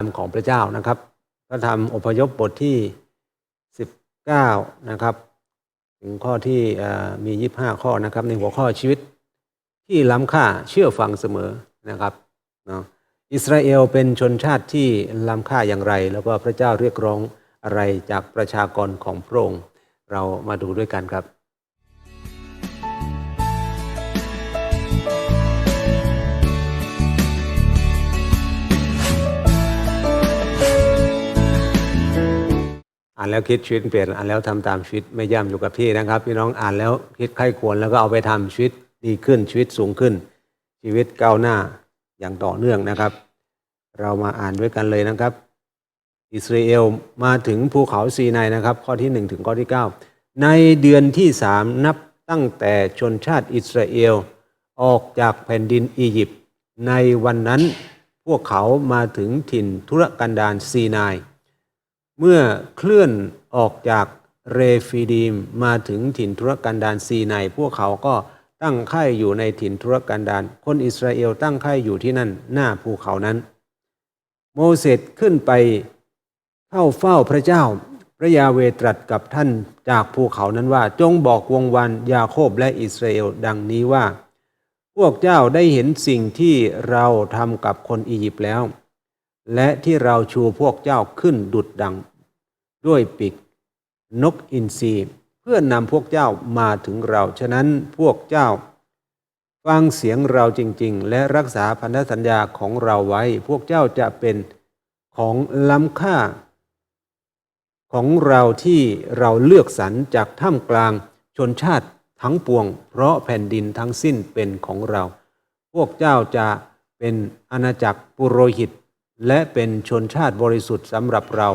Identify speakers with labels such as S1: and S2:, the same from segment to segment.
S1: ธรรมของพระเจ้านะครับ พระธรรมอพยพบทที่ 19 นะครับ ถึงข้อที่เอ่อมี 25 ข้อนะครับ ในหัวข้อชีวิตที่ล้ำค่าเชื่อฟังเสมอนะครับเนาะอิสราเอลเป็นชนชาติที่ล้ำค่าอย่างไร แล้วก็พระเจ้าเรียกร้องอะไรจากประชากรของพระองค์เรามาดูด้วยกันครับ อ่านแล้วคิดชีวิตเปลี่ยนอ่านแล้วทำตามชีวิตไม่ย่ำอยู่กับที่นะครับ พี่น้องอ่านแล้วคิดใครควรแล้วก็เอาไปทำชีวิตดีขึ้นชีวิตสูงขึ้น ชีวิตก้าวหน้าอย่างต่อเนื่องนะครับ เรามาอ่านด้วยกันเลยนะครับ อิสราเอลมาถึงภูเขาซีนายนะครับ ข้อที่ 1 ถึงข้อที่ 9 ในเดือนที่สามนับตั้งแต่ชนชาติอิสราเอลออกจากแผ่นดินอียิปต์ในวันนั้นพวกเขามาถึงถิ่นทุรกันดารซีนาย เมื่อเคลื่อนออกจากเรฟิดีมมาถึงถิ่นทุรกันดารซีไนพวกเขาก็ตั้งค่ายอยู่ในถิ่นทุรกันดารคนอิสราเอลตั้งค่ายอยู่ที่นั่นหน้าภูเขานั้น โมเสสขึ้นไปเข้าเฝ้าพระเจ้า พระยาเวตรัสกับท่านจากภูเขานั้นว่า จงบอกวงวันยาโคบและอิสราเอลดังนี้ว่า พวกเจ้าได้เห็นสิ่งที่เราทำกับคนอียิปต์แล้ว และที่เราชูพวกเจ้าขึ้นดุดดัง ด้วยปีกนกอินทรีเพื่อนำพวกเจ้ามาถึงเรา ฉะนั้นพวกเจ้า ฟังเสียงเราจริง ๆ และรักษาพันธสัญญาของเราไว้ พวกเจ้าจะเป็นของล้ำค่า ของเราที่เราเลือกสรรจากท่ามกลางชนชาติทั้งปวง เพราะแผ่นดินทั้งสิ้นเป็นของเรา พวกเจ้าจะเป็นอาณาจักรปุโรหิต และเป็นชนชาติบริสุทธิ์สำหรับเรา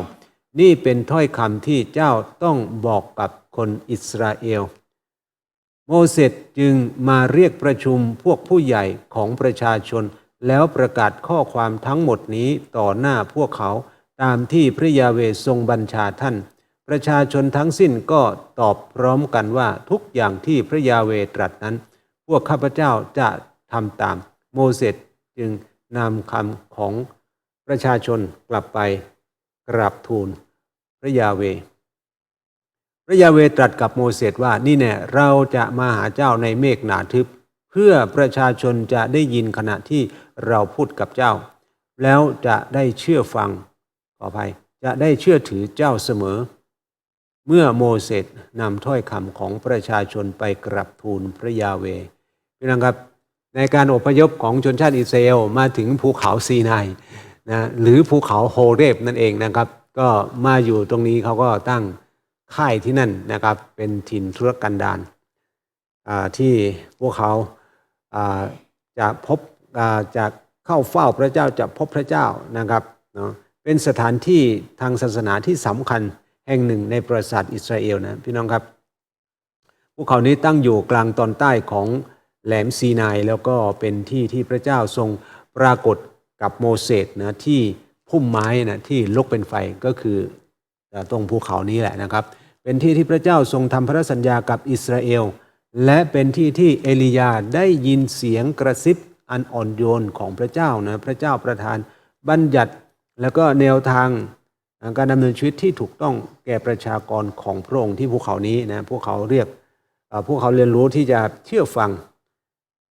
S1: นี่เป็นถ้อยคำที่เจ้าต้องบอกกับคนอิสราเอล โมเสสจึงมาเรียกประชุมพวกผู้ใหญ่ของประชาชน แล้วประกาศข้อความทั้งหมดนี้ต่อหน้าพวกเขาตามที่พระยาเวทรงบัญชาท่าน ประชาชนทั้งสิ้นก็ตอบพร้อมกันว่าทุกอย่างที่พระยาเวตรัสนั้น พวกข้าพเจ้าจะทำตาม โมเสสจึงนำคำของ ประชาชนกลับไปกราบทูลพระยาเว พระยาเวตรัสกับโมเสสว่านี่แน่เราจะมาหาเจ้าในเมฆหนาทึบ เพื่อประชาชนจะได้ยินขณะที่เราพูดกับเจ้า แล้วจะได้เชื่อฟังขออภัยจะได้เชื่อถือเจ้าเสมอ เมื่อโมเสสนำถ้อยคำของประชาชนไปกราบทูลพระยาเวพี่น้องครับในการอพยพของชนชาติอิสราเอลมาถึงภูเขาซีนาย นะหรือภูเขาโฮเรบนั่นเองนะครับ ก็มาอยู่ตรงนี้เขาก็ตั้งค่ายที่นั่นนะครับ เป็นถิ่นธุรกันดารที่พวกเขาจะพบจะเข้าเฝ้าพระเจ้าจะพบพระเจ้านะครับเนาะเป็นสถานที่ทางศาสนาที่สำคัญแห่งหนึ่งในประสาทอิสราเอลนะพี่น้องครับภูเขานี้ตั้งอยู่กลางตอนใต้ของแหลมซีนายแล้วก็เป็นที่ที่พระเจ้าทรงปรากฏ กับโมเสสนะที่พุ่มไม้นะที่ลุกเป็นไฟก็คือตรงภูเขานี้แหละนะครับ เป็นที่ที่พระเจ้าทรงทำพระสัญญากับอิสราเอล และเป็นที่ที่เอลียาได้ยินเสียงกระซิบอันอ่อนโยนของพระเจ้านะพระเจ้าประทานบัญญัติแล้วก็แนวทางการดำเนินชีวิตที่ถูกต้องแก่ประชากรของพระองค์ที่ภูเขานี้นะพวกเขาเรียกพวกเขาเรียนรู้ที่จะเชื่อฟัง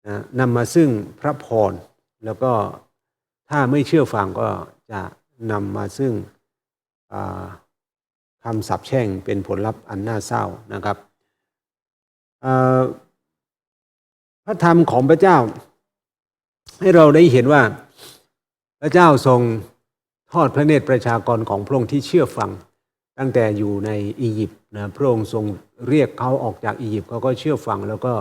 S1: นะนำมาซึ่งพระพรแล้วก็ ถ้าไม่เชื่อฟังก็จะนำมาซึ่งคำสาปแช่งเป็นผลลัพธ์อันน่าเศร้านะครับพระธรรมของพระเจ้า ให้เราได้เห็นว่าพระเจ้าทรงทอดพระเนตรประชากรของพระองค์ที่เชื่อฟัง ตั้งแต่อยู่ในอียิปต์นะพระองค์ทรงเรียกเขาออกจากอียิปต์เขาก็เชื่อฟังแล้วก็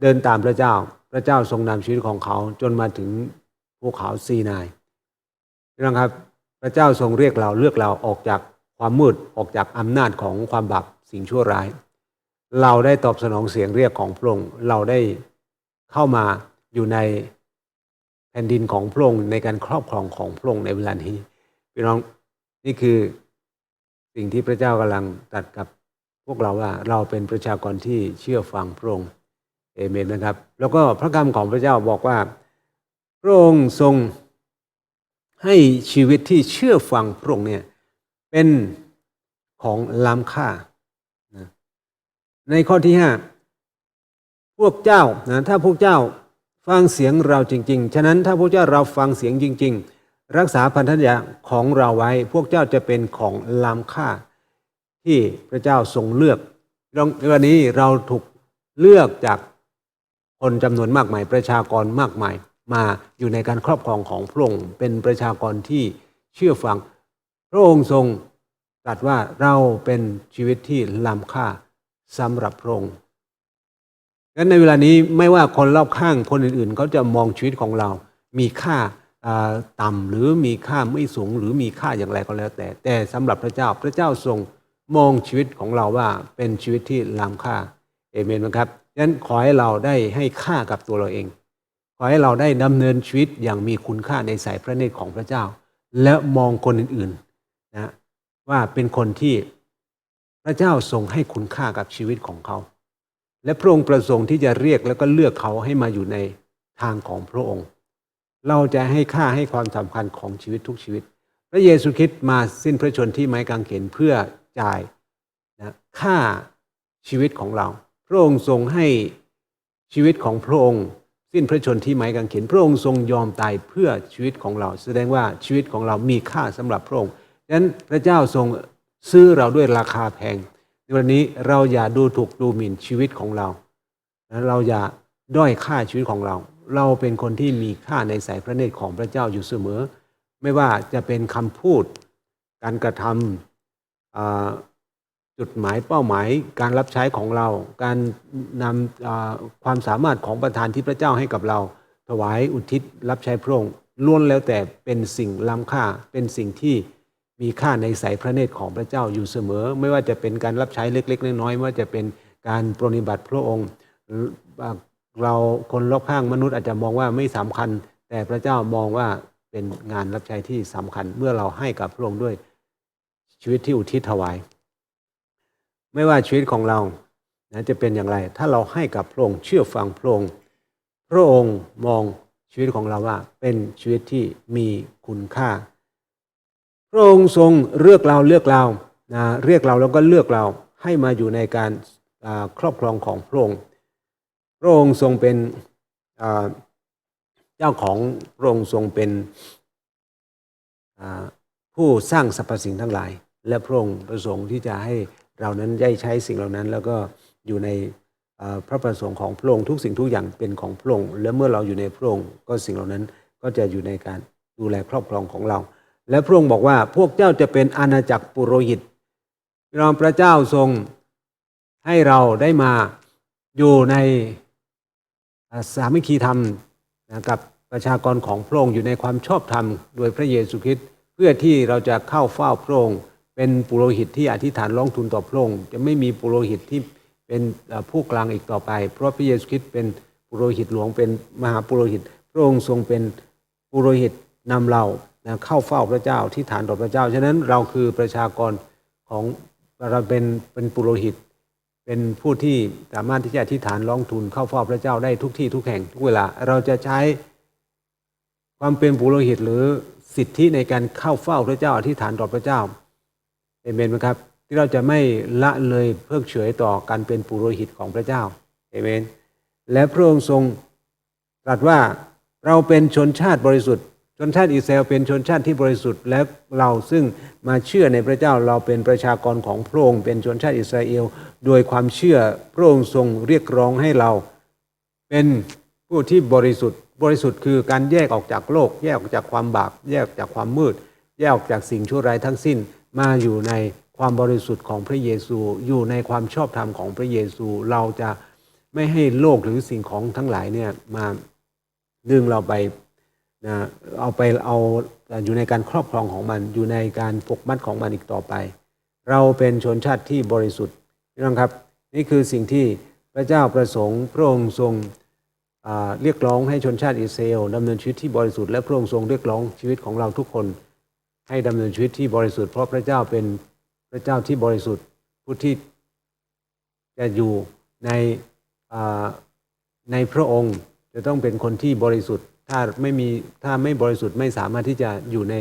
S1: เดินตามพระเจ้า พระเจ้าทรงนำชีวิตของเขาจนมาถึง ภูเขาซีนายพี่น้องครับ พระเจ้าทรงเรียกเราเลือกเราออกจากความมืดออกจากอำนาจของความบาปสิ่งชั่วร้าย เราได้ตอบสนองเสียงเรียกของพระองค์เราได้เข้ามาอยู่ในแผ่นดินของพระองค์ในการครอบครองของพระองค์ในเวลานี้พี่น้องนี่คือสิ่งที่พระเจ้ากำลังตัดกับพวกเราว่าเราเป็นประชากรที่เชื่อฟังพระองค์เอเมนนะครับ แล้วก็พระคำของพระเจ้าบอกว่า พระองค์ทรงให้ชีวิตที่เชื่อฟังพระองค์เนี่ยเป็นของล้ำค่า ในข้อที่ห้าพวกเจ้านะถ้าพวกเจ้าฟังเสียงเราจริง ๆ ฉะนั้นถ้าพวกเจ้าเราฟังเสียงจริง ๆ รักษาพันธสัญญาของเราไว้ พวกเจ้าจะเป็นของล้ำค่า ที่พระเจ้าทรงเลือกในวันนี้เราถูกเลือกจากคนจำนวนมากมายประชากรมากมาย มาอยู่ในการครอบครองของพระองค์เป็นประชากรที่เชื่อฟัง พระองค์ทรงตรัสว่าเราเป็นชีวิตที่ล้ำค่าสำหรับพระองค์งั้นในเวลานี้ไม่ว่าคนรอบข้างคนอื่นๆเขาจะมองชีวิตของเรา มีค่าต่ำหรือมีค่าไม่สูงหรือมีค่าอย่างไรก็แล้วแต่ แต่สำหรับพระเจ้าพระเจ้าทรงมองชีวิตของเราว่าเป็นชีวิตที่ล้ำค่าเอเมนไหมครับดังนั้นขอให้เราได้ให้ค่ากับตัวเราเอง อให้เราได้ดำเนินชีวิตอย่างมีคุณค่าในสายพระเนตรของพระเจ้า และมองคนอื่นๆนะว่าเป็นคนที่พระเจ้าทรงให้คุณค่ากับชีวิตของเขา และพระองค์ประสงค์ที่จะเรียกแล้วก็เลือกเขาให้มาอยู่ในทางของพระองค์ เราจะให้ค่าให้ความสำคัญของชีวิตทุกชีวิต พระเยซูคริสต์มาสิ้นพระชนที่ไม้กางเขนเพื่อจ่ายนะค่าชีวิตของเรา พระองค์ทรงให้ชีวิตของพระองค์ สิ้นพระชนที่ไม้กางเขนพระองค์ทรงยอมตายเพื่อชีวิตของเรา แสดงว่าชีวิตของเรามีค่าสำหรับพระองค์ดังนั้นพระเจ้าทรงซื้อเราด้วยราคาแพงในวันนี้เราอย่าดูถูกดูหมิ่นชีวิตของเราเราอย่าด้อยค่าชีวิตของเรา เราเป็นคนที่มีค่าในสายพระเนตรของพระเจ้าอยู่เสมอ ไม่ว่าจะเป็นคำพูด การกระทำ จุดหมายเป้าหมายการรับใช้ของเรา การนำความสามารถของประธานที่พระเจ้าให้กับเรา ถวายอุทิศรับใช้พระองค์ล้วนแล้วแต่เป็นสิ่งล้ำค่าเป็นสิ่งที่มีค่าในสายพระเนตรของพระเจ้าอยู่เสมอ ไม่ว่าจะเป็นการรับใช้เล็ก ๆ น้อยๆไม่ว่าจะเป็นการปรนนิบัติพระองค์ เราคนรอบข้างมนุษย์อาจจะมองว่าไม่สำคัญ แต่พระเจ้ามองว่าเป็นงานรับใช้ที่สำคัญเมื่อเราให้กับพระองค์ด้วยชีวิตที่อุทิศถวาย ไม่ว่าชีวิตของเรานะจะเป็นอย่างไร ถ้าเราให้กับพระองค์เชื่อฟังพระองค์พระองค์มองชีวิตของเราว่า เป็นชีวิตที่มีคุณค่า พระองค์ทรงเลือกเราเลือกเรานะเรียกเราแล้วก็เลือกเราให้มาอยู่ในการครอบครองของพระองค์พระองค์ทรงเป็นเจ้าของพระองค์ทรงเป็นผู้สร้างสรรพสิ่งทั้งหลาย และพระองค์ประสงค์ที่จะให้ เรานั้นได้ใช้สิ่งเหล่านั้น แล้วก็อยู่ในพระประสงค์ของพระองค์ทุกสิ่งทุกอย่างเป็นของพระองค์และเมื่อเราอยู่ในพระองค์ก็สิ่งเหล่านั้นก็จะอยู่ในการดูแลครอบครองของเรา และพระองค์บอกว่าพวกเจ้าจะเป็นอาณาจักรปุโรหิตเราพระเจ้าทรงให้เราได้มาอยู่ในสามัคคีธรรมนะกับประชากรของพระองค์อยู่ในความชอบธรรม โดยพระเยซูคริสต์เพื่อที่เราจะเข้าเฝ้าพระองค์ เป็นปุโรหิตที่อธิษฐานร้องทูลต่อพระองค์จะไม่มีปุโรหิตที่เป็นผู้กลางอีกต่อไป เพราะพระเยซูคริสต์เป็นปุโรหิตหลวงเป็นมหาปุโรหิต พระองค์ทรงเป็นปุโรหิตนำเรานะเข้าเฝ้าพระเจ้าที่ฐานต่อพระเจ้าฉะนั้นเราคือประชากรของเราเป็นเป็นปุโรหิต เป็นผู้ที่สามารถที่จะอธิษฐานร้องทูลเข้าเฝ้าพระเจ้าได้ทุกที่ทุกแห่งทุกเวลาเราจะใช้ความเป็นปุโรหิตหรือสิทธิในการเข้าเฝ้าพระเจ้าอธิษฐานต่อพระเจ้า เอเมนไหมครับ ที่เราจะไม่ละเลยเพิกเฉยต่อการเป็นปุโรหิตของพระเจ้าเอเมน และพระองค์ทรงตรัสว่าเราเป็นชนชาติบริสุทธิ์ ชนชาติอิสราเอลเป็นชนชาติที่บริสุทธิ์ และเราซึ่งมาเชื่อในพระเจ้าเราเป็นประชากรของพระองค์เป็นชนชาติอิสราเอล โดยความเชื่อพระองค์ทรงเรียกร้องให้เราเป็นผู้ที่บริสุทธิ์ บริสุทธิ์คือการแยกออกจากโลก แยกออกจากความบาปแยกออกจากความมืด แยกออกจากสิ่งชั่วร้ายทั้งสิ้น มาอยู่ในความบริสุทธิ์ของพระเยซู อยู่ในความชอบธรรมของพระเยซู เราจะไม่ให้โลกหรือสิ่งของทั้งหลายเนี่ยมาดึงเราไปนะเอาไปเอาอยู่ในการครอบครองของมัน อยู่ในการปกมัดของมันอีกต่อไป เราเป็นชนชาติที่บริสุทธิ์พี่น้องครับ นี่คือสิ่งที่พระเจ้าประสงค์พระองค์ทรงเรียกร้องให้ชนชาติอิสราเอลดำเนินชีวิตที่บริสุทธิ์และพระองค์ทรงเรียกร้องชีวิตของเราทุกคน ให้ดำเนินชีวิตที่บริสุทธิ์เพราะพระเจ้าเป็นพระเจ้าที่บริสุทธิ์ผู้ที่จะอยู่ในในพระองค์จะต้องเป็นคนที่บริสุทธิ์ ถ้าไม่มีถ้าไม่บริสุทธิ์ไม่สามารถที่จะอยู่ใน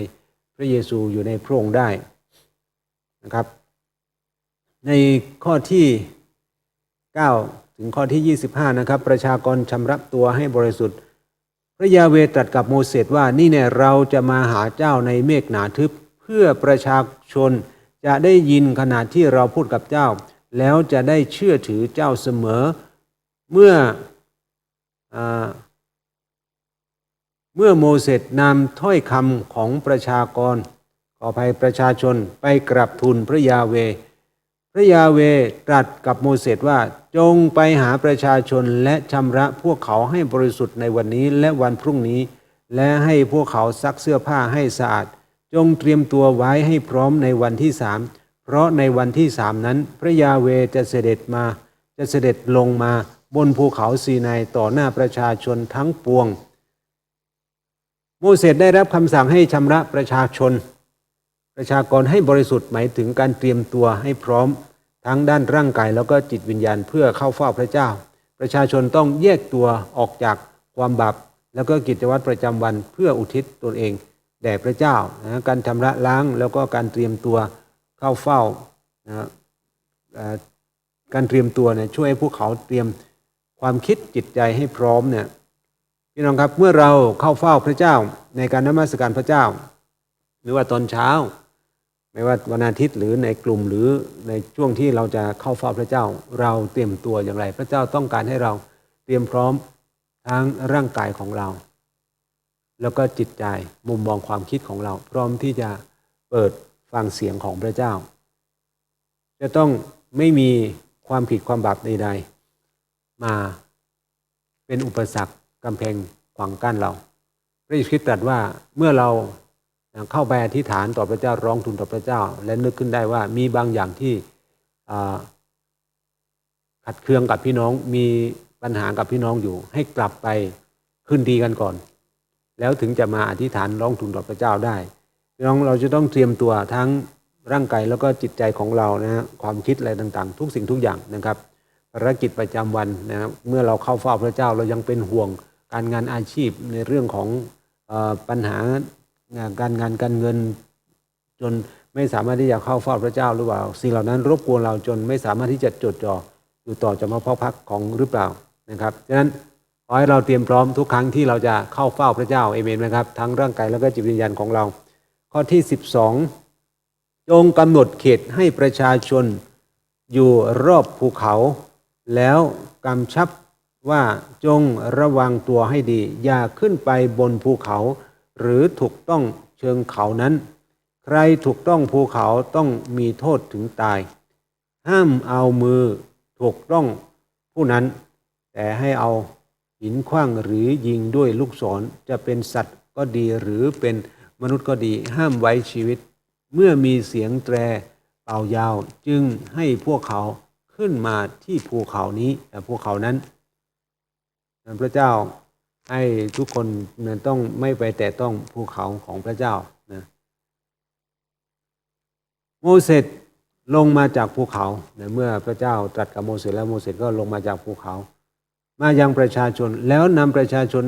S1: พระเยซูอยู่ในพระองค์ได้นะครับ ในข้อที่ 9 ถึงข้อที่ 25 นะครับ ประชากรชำระตัวให้บริสุทธิ์ ระยาเวตรัสกับโมเสสว่านี่เนี่ยเราจะมาหาเจ้าในเมฆหนาทึบ เพื่อประชาชนจะได้ยินขณะที่เราพูดกับเจ้า แล้วจะได้เชื่อถือเจ้าเสมอ เมื่ออเมื่อโมเสสนำถ้อยคำของประชากรขอภัยประชาชนไปกราบทูลพระยาเว พระยาเวตรัสกับโมเสสว่าจงไปหาประชาชนและชำระพวกเขาให้บริสุทธิ์ในวันนี้และวันพรุ่งนี้ และให้พวกเขาซักเสื้อผ้าให้สะอาด จงเตรียมตัวไว้ให้พร้อมในวันที่สามเพราะในวันที่สามนั้น พระยาเวจะเสด็จมา จะเสด็จลงมาบนภูเขาซีนายต่อหน้าประชาชนทั้งปวง โมเสสได้รับคำสั่งให้ชำระประชาชน ประชากรให้บริสุทธิ์หมายถึงการเตรียมตัวให้พร้อม ทั้งด้านร่างกายแล้วก็จิตวิญญาณเพื่อเข้าเฝ้าพระเจ้า ประชาชนต้องแยกตัวออกจากความบาปแล้วก็กิจวัตรประจำวันเพื่ออุทิศตนเองแด่พระเจ้านะการชำระล้างแล้วก็การเตรียมตัวเข้าเฝ้านะการเตรียมตัวเนี่ยช่วยให้พวกเขาเตรียมความคิดจิตใจให้พร้อมเนี่ยพี่น้องครับเมื่อเราเข้าเฝ้าพระเจ้าในการนมัสการพระเจ้า หรือว่าตอนเช้า ไม่ว่าวันอาทิตย์หรือในกลุ่มหรือในช่วงที่เราจะเข้าเฝ้าพระเจ้า เราเตรียมตัวอย่างไร พระเจ้าต้องการให้เราเตรียมพร้อมทั้งร่างกายของเรา แล้วก็จิตใจมุมมองความคิดของเรา พร้อมที่จะเปิดฟังเสียงของพระเจ้า จะต้องไม่มีความผิดความบาปใดๆ มาเป็นอุปสรรคกำแพงขวางกั้นเรา พระเยซูคริสต์ตรัสว่าเมื่อเรา เข้าไปอธิษฐานต่อพระเจ้าร้องทูลต่อพระเจ้า และนึกขึ้นได้ว่ามีบางอย่างที่ขัดเคืองกับพี่น้องมีปัญหากับพี่น้องอยู่ ให้กลับไปคืนดีกันก่อน แล้วถึงจะมาอธิษฐานร้องทูลต่อพระเจ้าได้พี่น้องเราจะต้องเตรียมตัวทั้งร่างกายแล้วก็จิตใจของเรานะฮะความคิดอะไรต่างๆ ทุกสิ่งทุกอย่างนะครับภารกิจประจำวันนะครับเมื่อเราเข้าเฝ้าพระเจ้าเรายังเป็นห่วงการงานอาชีพในเรื่องของออปัญหา การงานการเงินจนไม่สามารถที่จะเข้าเฝ้าพระเจ้าหรือเปล่า สิ่งเหล่านั้นรบกวนเราจนไม่สามารถที่จะจดจ่ออยู่ต่อจะมาพาะพักของหรือเปล่านะครับฉะนั้นขอให้เราเตรียมพร้อมทุกครั้งที่เราจะเข้าเฝ้าพระเจ้าเอเมนไหมครับทั้งร่างกายแล้วก็จิตวิญญาณของเรา ข้อที่ 12 จงกำหนดเขตให้ประชาชนอยู่รอบภูเขา แล้วกำชับว่าจงระวังตัวให้ดี อย่าขึ้นไปบนภูเขา หรือถูกต้องเชิงเขานั้น ใครถูกต้องภูเขาต้องมีโทษถึงตาย ห้ามเอามือถูกต้องผู้นั้น แต่ให้เอาหินขว้างหรือยิงด้วยลูกศรจะเป็นสัตว์ก็ดีหรือเป็นมนุษย์ก็ดีห้ามไว้ชีวิต เมื่อมีเสียงแตรเป่ายาวจึงให้พวกเขาขึ้นมาที่ภูเขานี้แต่ภูเขานั้นพระเจ้า ให้ทุกคนเนี่ยต้องไม่ไปแตะต้องภูเขาของพระเจ้านะโมเสสลงมาจากภูเขาเนี่ยเมื่อพระเจ้าตรัสกับโมเสสแล้วโมเสสก็ลงมาจากภูเขา มายังประชาชนแล้วนำประชาชน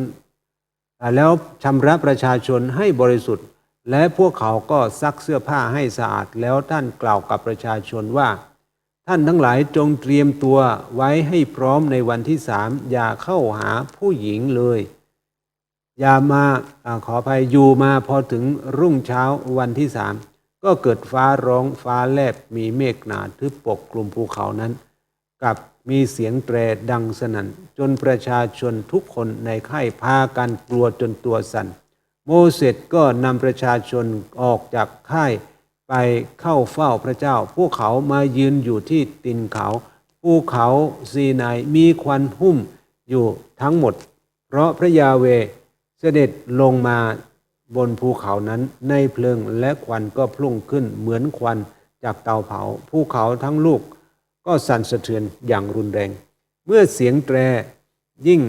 S1: แล้วชำระประชาชนให้บริสุทธิ์ และพวกเขาก็ซักเสื้อผ้าให้สะอาด แล้วท่านกล่าวกับประชาชนว่า ท่านทั้งหลายจงเตรียมตัวไว้ให้พร้อมในวันที่สามอย่าเข้าหาผู้หญิงเลย อย่ามาอาขออภัยอยู่มาพอถึงรุ่งเช้าวันที่สามก็เกิดฟ้าร้องฟ้าแลบมีเมฆหนาทึบปกคลุมภูเขานั้น กับมีเสียงแตรดังสนั่น จนประชาชนทุกคนในค่ายพากันกลัวจนตัวสั่น โมเสสก็นำประชาชนออกจากค่าย ไปเข้าเฝ้าพระเจ้า พวกเขามายืนอยู่ที่ตินเขาภูเขาซีนายมีควันหุ้มอยู่ทั้งหมด เพราะพระยาเวเสด็จลงมาบนภูเขานั้นในเพลิงและควันก็พุ่งขึ้นเหมือนควันจากเตาเผาภูเขาทั้งลูกก็สั่นสะเทือนอย่างรุนแรง เมื่อเสียงแตรยิ่ง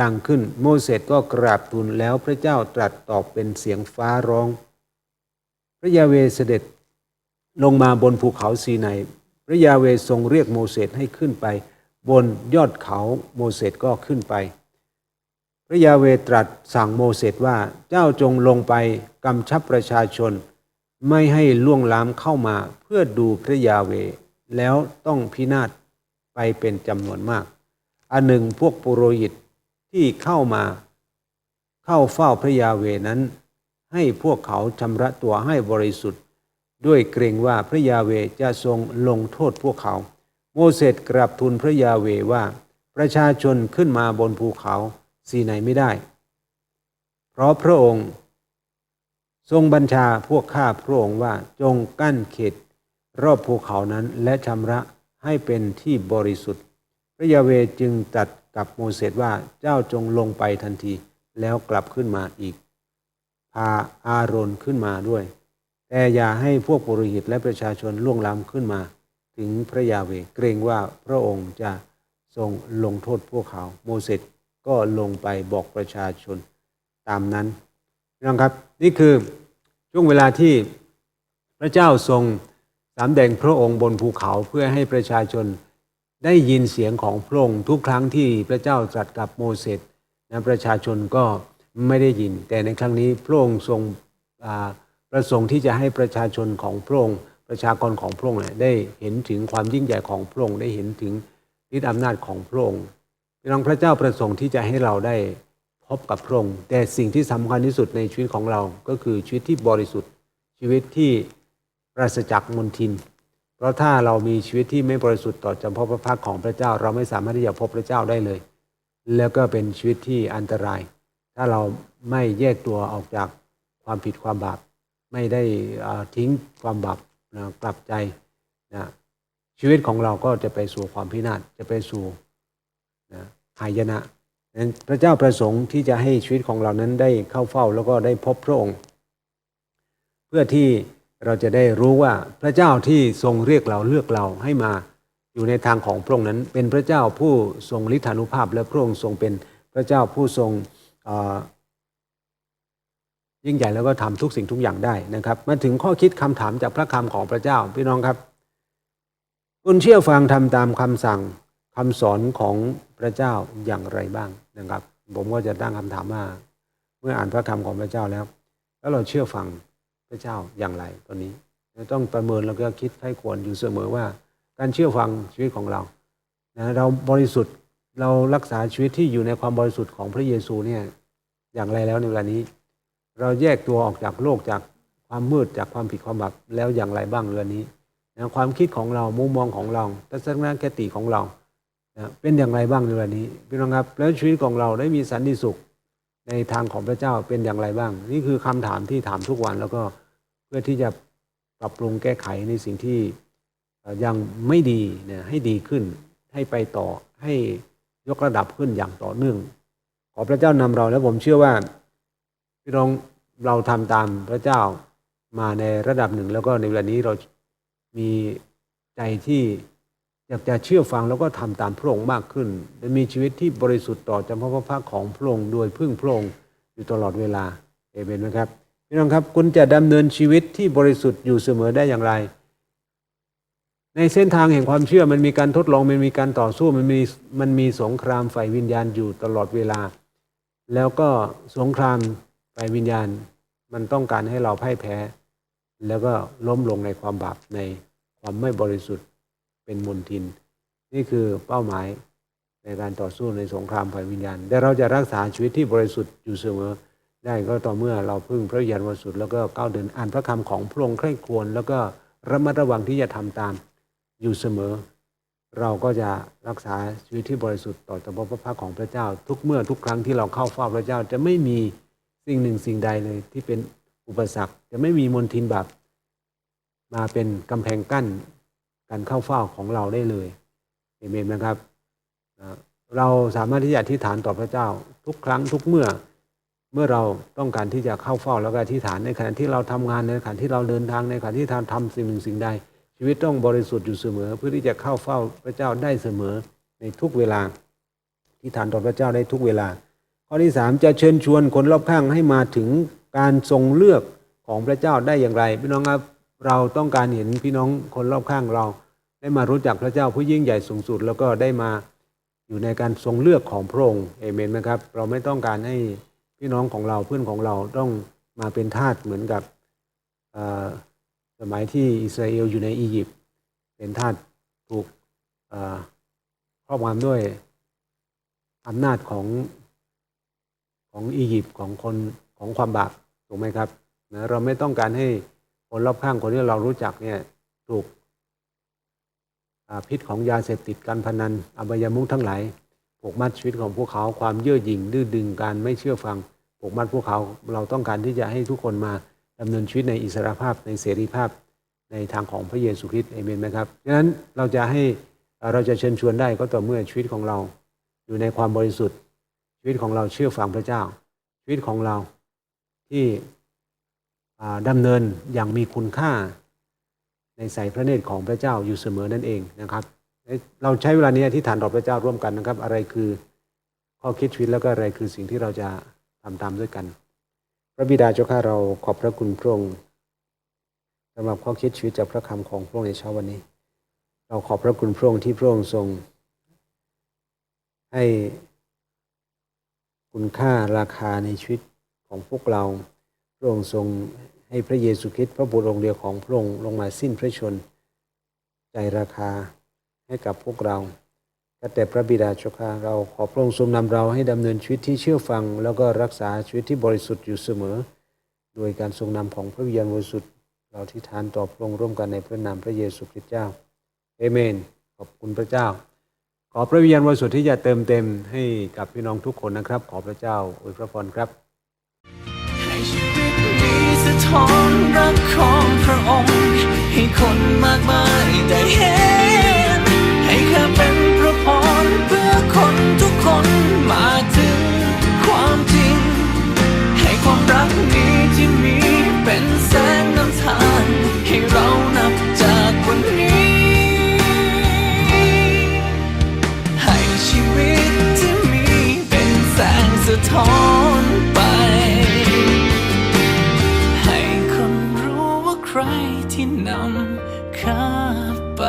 S1: ดังขึ้นโมเสสก็กราบทูลแล้วพระเจ้าตรัสตอบเป็นเสียงฟ้าร้อง ระยาเวเสด็จลงมาบนภูเขาซีไนพระยาเวทรงเรียกโมเสสให้ขึ้นไป บนยอดเขาโมเสสก็ขึ้นไป พระยาเวตรัสสั่งโมเสสว่าเจ้าจงลงไปกำชับประชาชน ไม่ให้ล่วงล้ำเข้ามาเพื่อดูพระยาเว แล้วต้องพินาศไปเป็นจำนวนมาก อันหนึ่งพวกปุโรหิตที่เข้ามา เข้าเฝ้าพระยาเวนั้น ให้พวกเขาชำระตัวให้บริสุทธิ์ ด้วยเกรงว่าพระยาเวจะทรงลงโทษพวกเขา โมเสสกราบทูลพระยาเวว่า ประชาชนขึ้นมาบนภูเขาสีไหนไม่ได้ เพราะพระองค์ทรงบัญชาพวกข้าพระองค์ว่าจงกั้นเขตรอบภูเขานั้นและชำระให้เป็นที่บริสุทธิ์ พระยาเวจึงตรัสกับโมเสสว่าเจ้าจงลงไปทันทีแล้วกลับขึ้นมาอีก พาอาโรนขึ้นมาด้วย แต่อย่าให้พวกปุโรหิตและประชาชนล่วงล้ำขึ้นมา ถึงพระยาเวเกรงว่าพระองค์จะทรงลงโทษพวกเขา โมเสสก็ลงไปบอกประชาชนตามนั้นน้องครับ นี่คือช่วงเวลาที่พระเจ้าทรงสำแดงพระองค์บนภูเขาเพื่อให้ประชาชนได้ยินเสียงของพระองค์ทุกครั้งที่พระเจ้าตรัสกับโมเสสนะประชาชนก็ ไม่ได้ยิน แต่ในครั้งนี้พระองค์ทรงประสงค์ที่จะให้ประชาชนของพระองค์ประชากรของพระองค์ได้เห็นถึงความยิ่งใหญ่ของพระองค์ได้เห็นถึงฤทธิอำนาจของพระองค์พี่น้องพระเจ้าประสงค์ที่จะให้เราได้พบกับพระองค์ แต่สิ่งที่สำคัญที่สุดในชีวิตของเราก็คือชีวิตที่บริสุทธิ์ ชีวิตที่ปราศจากมลทิน เพราะถ้าเรามีชีวิตที่ไม่บริสุทธิ์ต่อจำพาะพระพักของพระเจ้า เราไม่สามารถที่จะพบพระเจ้าได้เลย แล้วก็เป็นชีวิตที่อันตราย ถ้าเราไม่แยกตัวออกจากความผิดความบาปไม่ได้ทิ้งความบาปนะกลับใจนะชีวิตของเราก็จะไปสู่ความพินาศจะไปสู่นะหายนะนั้นพระเจ้าประสงค์ที่จะให้ชีวิตของเรานั้นได้เข้าเฝ้าแล้วก็ได้พบพระองค์ เพื่อที่เราจะได้รู้ว่าพระเจ้าที่ทรงเรียกเราเลือกเราให้มาอยู่ในทางของพระองค์นั้น เป็นพระเจ้าผู้ทรงฤทธานุภาพ และพระองค์ทรงเป็นพระเจ้าผู้ทรง ยิ่งใหญ่แล้วก็ทำทุกสิ่งทุกอย่างได้นะครับมาถึงข้อคิดคำถามจากพระคำของพระเจ้าพี่น้องครับคุณเชื่อฟังทำตามคำสั่งคำสอนของพระเจ้าอย่างไรบ้างนะครับ ผมก็จะตั้งคำถามว่าเมื่ออ่านพระคำของพระเจ้าแล้ว แล้วเราเชื่อฟังพระเจ้าอย่างไรตอนนี้ต้องประเมินแล้วก็คิดให้ควรอยู่เสมอว่า การเชื่อฟังชีวิตของเรานะเราบริสุทธิ์ เรารักษาชีวิตที่อยู่ในความบริสุทธิ์ของพระเยซูเนี่ยอย่างไรแล้วในเวลานี้ เราแยกตัวออกจากโลกจากความมืดจากความผิดความบาปแล้วอย่างไรบ้างเรือนนี้นะความคิดของเรามุมมองของเราทัศนคติของเรานะเป็นอย่างไรบ้างในเรือนนี้พี่น้องครับแล้วชีวิตของเราได้มีสันติสุขในทางของพระเจ้าเป็นอย่างไรบ้าง นี่คือคำถามที่ถามทุกวันแล้วก็เพื่อที่จะปรับปรุงแก้ไขในสิ่งที่ยังไม่ดีเนี่ยให้ดีขึ้นให้ไปต่อให้ ยกระดับขึ้นอย่างต่อเนื่อง ขอพระเจ้านำเราแล้วผมเชื่อว่าพี่น้องเราทำตามพระเจ้ามาในระดับหนึ่ง แล้วก็ในเวลานี้เรามีใจที่อยากจะเชื่อฟังแล้วก็ทำตามพระองค์มากขึ้นและมีชีวิตที่บริสุทธิ์ต่อจำพระพักของพระองค์โดยพึ่งพระองค์อยู่ตลอดเวลาเอเมนไหมครับพี่น้องครับคุณจะดำเนินชีวิตที่บริสุทธิ์อยู่เสมอได้อย่างไร ในเส้นทางแห่งความเชื่อมันมีการทดลองมันมีการต่อสู้มันมีมันมีสงครามฝ่ายวิญญาณอยู่ตลอดเวลา แล้วก็สงครามฝ่ายวิญญาณมันต้องการให้เราพ่ายแพ้ แล้วก็ล้มลงในความบาปในความไม่บริสุทธิ์เป็นมลทิน นี่คือเป้าหมายในการต่อสู้ในสงครามฝ่ายวิญญาณ แต่เราจะรักษาชีวิตที่บริสุทธิ์อยู่เสมอได้ก็ต่อเมื่อเราพึ่งพระวิญญาณบริสุทธิแล้วก็ก้าวเดินอ่านพระคำของพระองค์ใคร่ครวญแล้วก็ระมัดระวังที่จะทำตาม อยู่เสมอ เราก็จะรักษาชีวิตที่บริสุทธิ์ต่อจำพาะพระพักของพระเจ้า ทุกเมื่อทุกครั้งที่เราเข้าเฝ้าพระเจ้าจะไม่มีสิ่งหนึ่งสิ่งใดเลยที่เป็นอุปสรรค จะไม่มีมลทินบาปมาเป็นกำแพงกั้นการเข้าเฝ้าของเราได้เลยเอเมนนะครับ เราสามารถที่จะอธิษฐานต่อพระเจ้า ทุกครั้งทุกเมื่อเมื่อเราต้องการที่จะเข้าเฝ้าแล้วก็อธิษฐานในขณะที่เราทำงานในขณะที่เราเดินทางในขณะที่ทำทำสิ่งหนึ่งสิ่งใด ชีวิตต้องบริสุทธิ์อยู่เสมอ เพื่อที่จะเข้าเฝ้าพระเจ้าได้เสมอในทุกเวลา ที่ฐานต่อพระเจ้าได้ทุกเวลา ข้อที่สามจะเชิญชวนคนรอบข้างให้มาถึงการทรงเลือกของพระเจ้าได้อย่างไร พี่น้องครับเราต้องการเห็นพี่น้องคนรอบข้างเรา ได้มารู้จักพระเจ้าผู้ยิ่งใหญ่สูงสุด แล้วก็ได้มาอยู่ในการทรงเลือกของพระองค์เอเมนไหมครับ เราไม่ต้องการให้พี่น้องของเราเพื่อนของเราต้องมาเป็นทาสเหมือนกับ สมัยที่อิสราเอลอยู่ในอียิปต์เป็นทาสถูกครอบงำด้วยอำนาจของของอียิปต์ของคนของความบาปถูกไหมครับนะเราไม่ต้องการให้คนรอบข้างคนที่เรารู้จักเนี่ยถูกพิษของยาเสพติดการพนันอบายามุขทั้งหลายผูกมัดชีวิตของพวกเขาความเย่อหยิ่งดื้อดึงการไม่เชื่อฟังผูกมัดพวกเขาเราต้องการที่จะให้ทุกคนมา ดำเนินชีวิตในอิสรภาพในเสรีภาพในทางของพระเยซูคริสต์เอเมนไหมครับดังนั้นเราจะให้เราจะเชิญชวนได้ก็ต่อเมื่อชีวิตของเราอยู่ในความบริสุทธิ์ ชีวิตของเราเชื่อฟังพระเจ้า ชีวิตของเราที่อ่าดำเนินอย่างมีคุณค่า ในสายพระเนตรของพระเจ้าอยู่เสมอนั่นเองนะครับ เราใช้เวลานี้อธิษฐานต่อพระเจ้าร่วมกันนะครับ อะไรคือข้อคิดชีวิตแล้วก็อะไรคือสิ่งที่เราจะทำตามด้วยกัน พระบิดาเจ้าข้าเราขอบพระคุณพระองค์สำหรับข้อคิดชีวิตจากพระคำของพระองค์ในเช้าวันนี้ เราขอบพระคุณพระองค์ที่พระองค์ทรง ให้คุณค่าราคาในชีวิตของพวกเรา พระองค์ทรงให้พระเยซูคริสต์พระบุตรองค์เดียวของพระองค์ลงมาสิ้นพระชน ใจราคาให้กับพวกเรา ก็แต่พระบิดาเจ้าข้าเราขอพระองค์ทรงนำเราให้ดำเนินชีวิตที่เชื่อฟัง แล้วก็รักษาชีวิตที่บริสุทธิ์อยู่เสมอ โดยการทรงนำของพระวิญญาณบริสุทธิ์เราที่ทานต่อพระองค์ร่วมกันในพระนามพระเยซูคริสต์เจ้าเอเมน ขอบคุณพระเจ้า ขอพระวิญญาณบริสุทธิ์ที่จะเติมเต็มให้กับพี่น้องทุกคนนะครับ ขอพระเจ้าอวยพระพรครับ
S2: ให้ชีวิตนี้สะท้อนรักของพระองค์ ให้คนมากมายได้เห็นให้ข้าเป็น คนมาถึงความจริง ให้ความรักนี้ที่มีเป็นแสงนำทาง ให้เรานับจากวันนี้ ให้ชีวิตที่มีเป็นแสงสะท้อนไป ให้คนรู้ว่าใครที่นำข้าไป